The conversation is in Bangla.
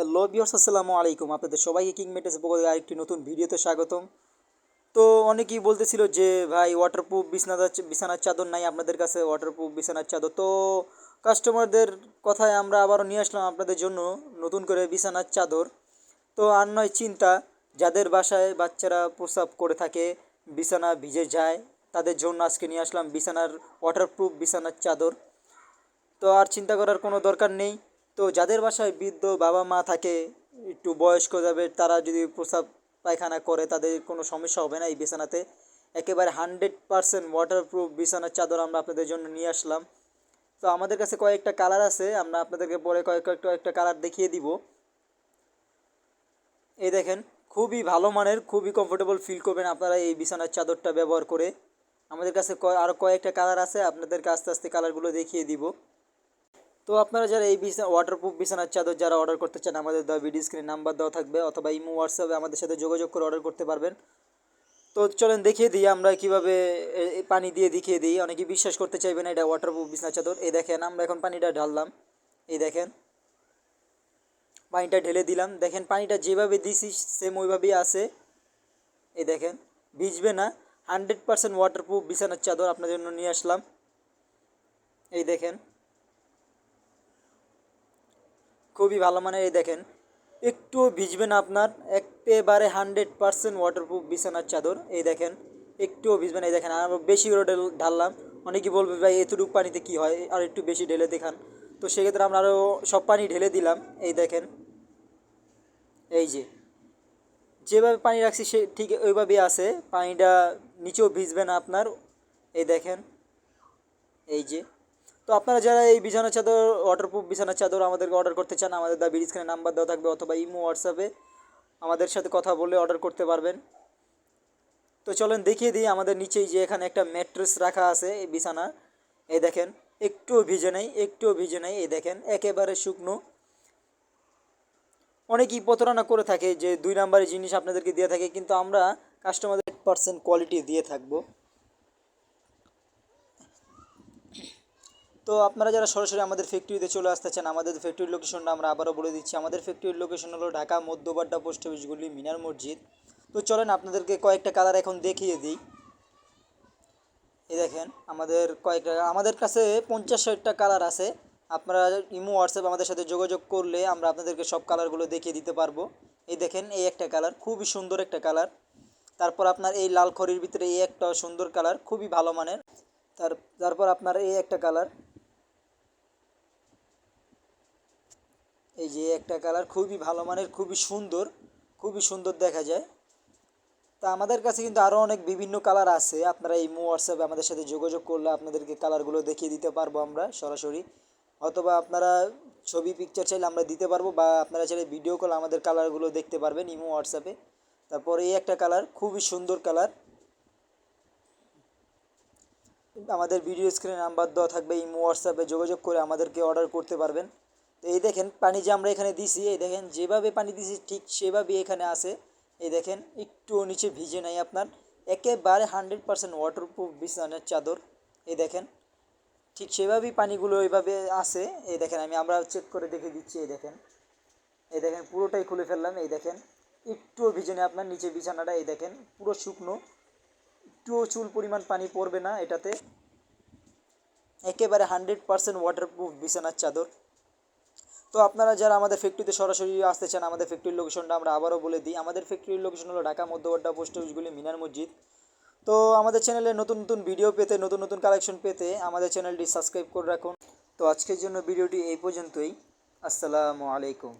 হ্যালো বিয়র্স আসসালামু আলাইকুম। আপনাদের সবাইকে কিং মেটেস থেকে আরেকটি নতুন ভিডিওতে স্বাগতম। তো অনেকেই বলতেছিল যে, ভাই ওয়াটারপ্রুফ বিছানার বিছানার চাদর নাই আপনাদের কাছে ওয়াটারপ্রুফ বিছানার চাদর। তো কাস্টমারদের কথায় আমরা আবারও নিয়ে আসলাম আপনাদের জন্য নতুন করে বিছানার চাদর। তো আর নয়, চিন্তা, যাদের বাসায় বাচ্চারা প্রস্রাব করে থাকে, বিছানা ভিজে যায়, তাদের জন্য আজকে নিয়ে আসলাম বিছানার ওয়াটারপ্রুফ বিছানার চাদর। তো আর চিন্তা করার কোনো দরকার নেই। তো যাদের বাসায় বৃদ্ধ বাবা মা থাকে, একটু বয়স্ক যাবে তারা যদি প্রস্রাব পায়খানা করে, তাদের কোনো সমস্যা হবে না এই বিছানাতে। একেবারে হান্ড্রেড পারসেন্ট ওয়াটারপ্রুফ বিছানার চাদর আমরা আপনাদের জন্য নিয়ে আসলাম। তো আমাদের কাছে কয়েকটা কালার আছে, আমরা আপনাদেরকে পরে কয়েক কয়েক কয়েকটা কালার দেখিয়ে দিব। এই দেখেন, খুবই ভালো মানের, খুবই কমফোর্টেবল ফিল করবেন আপনারা এই বিছানার চাদরটা ব্যবহার করে। আমাদের কাছে আরও কয়েকটা কালার আছে, আপনাদেরকে আস্তে আস্তে কালারগুলো দেখিয়ে দিব। তো আপনারা যারা এই বিছানা ওয়াটারপ্রুফ বিছানার চাদর যারা অর্ডার করতে চান, আমাদের দেওয়া ভিডিও স্ক্রিনে নাম্বার দেওয়া থাকবে অথবা ইমো হোয়াটসঅ্যাপে আমাদের সাথে যোগাযোগ করে অর্ডার করতে পারবেন। তো চলেন দেখিয়ে দিই, আমরা কীভাবে পানি দিয়ে দেখিয়ে দিই। অনেকে বিশ্বাস করতে চাইবে না, এটা ওয়াটারপ্রুফ বিছানার চাদর। এই দেখেন, আমরা এখন পানিটা ঢাললাম। এই দেখেন, পানিটা ঢেলে দিলাম। দেখেন, পানিটা যেভাবে দিছি সেম ওইভাবেই আছে। এই দেখেন, ভিজবে না। হান্ড্রেড পারসেন্ট ওয়াটারপ্রুফ বিছানার চাদর আপনার জন্য নিয়ে আসলাম। এই দেখেন খুবই ভালো মানের এই দেখেন। একটুও ভিজবে না আপনার, একেবারে হান্ড্রেড পারসেন্ট ওয়াটারপ্রুফ বিছানার চাদর, এই দেখেন। একটুও ভিজবে না, এই দেখেন। আর বেশি করে ঢেল- ঢাললাম অনেকেই বলবে, ভাই, এতটুকু পানিতে কি হয়? আর একটু বেশি ঢেলে দেখান। তো সেক্ষেত্রে আমরা আরও সব পানি ঢেলে দিলাম, এই দেখেন। এই যে, যেভাবে পানি রাখছি সে ঠিক ওইভাবেই আছে, পানিটা নিচেও ভিজবে না আপনার, এই দেখেন। এই যে তো আপনারা যারা এই বিছানার চাদর ওয়াটারপ্রুফ বিছানার চাদর আমাদেরকে অর্ডার করতে চান, আমাদের দা বিডিসখানে নাম্বার দেওয়া থাকবে অথবা ইমো হোয়াটসঅ্যাপে আমাদের সাথে কথা বলে অর্ডার করতে পারবেন। তো চলেন দেখিয়ে দিই আমাদের নিচেই যে এখানে একটা ম্যাট্রেস রাখা আছে এই বিছানা। এই দেখেন একটুও ভিজে নেই একটুও ভিজে নেই, এই দেখেন, একেবারে শুকনো। অনেকেই প্রতারণা করে থাকে যে দুই নাম্বারের জিনিস আপনাদেরকে দিয়ে থাকে, কিন্তু আমরা কাস্টমারদের পার্সেন্ট কোয়ালিটি দিয়ে থাকব। তো আপনারা যারা সরাসরি আমাদের ফ্যাক্টরিতে চলে আসতে চান, আমাদের ফ্যাক্টরির লোকেশনটা আমরা আবারও বলে দিচ্ছি। আমাদের ফ্যাক্টরির লোকেশন হলো ঢাকা মধ্যবাড্ডা পোস্ট অফিসগুলি মিনার মসজিদ। তো চলেন আপনাদেরকে কয়েকটা কালার এখন দেখিয়ে দিই। এই দেখেন, আমাদের কয়েকটা, আমাদের কাছে পঞ্চাশ ষাটটা কালার আছে। আপনারা ইমো, হোয়াটসঅ্যাপ আমাদের সাথে যোগাযোগ করলে আমরা আপনাদেরকে সব কালারগুলো দেখিয়ে দিতে পারব। এই দেখেন, এই একটা কালার খুবই সুন্দর একটা কালার তারপর আপনার এই লাল খড়ির ভিতরে এই একটা সুন্দর কালার খুবই ভালো মানের। তার, তারপর আপনার এই একটা কালার এই যে একটা কালার খুবই ভালো মানের, খুবই সুন্দর খুবই সুন্দর দেখা যায়। তা আমাদের কাছে কিন্তু আরও অনেক বিভিন্ন কালার আছে। আপনারা এই মো হোয়াটসঅ্যাপে আমাদের সাথে যোগাযোগ করলে আপনাদেরকে কালারগুলো দেখিয়ে দিতে পারব আমরা সরাসরি। অথবা আপনারা ছবি পিকচার চাইলে আমরা দিতে পারব বা আপনারা চাইলে ভিডিও কল আমাদের কালারগুলো দেখতে পারবেন ইমো হোয়াটসঅ্যাপে তারপর এই একটা কালার খুবই সুন্দর কালার আমাদের ভিডিও স্ক্রিনে নাম্বার দেওয়া থাকবে, ইমো হোয়াটসঅ্যাপে যোগাযোগ করে আমাদেরকে অর্ডার করতে পারবেন। তো এই দেখেন, পানি যে আমরা এখানে দিছি, এই দেখেন, যেভাবে পানি দিছি, ঠিক সেভাবেই এখানে আছে। এই দেখেন, একটু নিচে ভিজে নাই আপনার। একেবারে হান্ড্রেড পার্সেন্ট ওয়াটারপ্রুফ বিছানার চাদর। এই দেখেন, ঠিক সেভাবেই পানিগুলো এইভাবে আছে। এই দেখেন, আমি আমরা চেক করে দেখে দিচ্ছি, এই দেখেন। এই দেখেন, পুরোটাই খুলে ফেললাম, এই দেখেন। একটুও ভিজে নেই আপনার, নিচে বিছানাটা, এই দেখেন, পুরো শুকনো। একটুও চুল পরিমাণ পানি পড়বে না এটাতে। একেবারে হান্ড্রেড পার্সেন্ট ওয়াটারপ্রুফ বিছানার চাদর। তো আপনারা যারা আমাদের ফ্যাক্টরিতে সরাসরি আসতে চান, আমাদের ফ্যাক্টরির লোকেশনটা আমরা আবারও বলে দিই। আমাদের ফ্যাক্টরির লোকেশন হলো ঢাকা, মধ্যবর্তী পোস্ট অফিসগুলি মিনার মসজিদ। তো আমাদের চ্যানেলে নতুন নতুন ভিডিও পেতে, নতুন নতুন কালেকশন পেতে আমাদের চ্যানেলটি সাবস্ক্রাইব করে রাখুন। তো আজকের জন্য ভিডিওটি এই পর্যন্তই। আসসালামু আলাইকুম।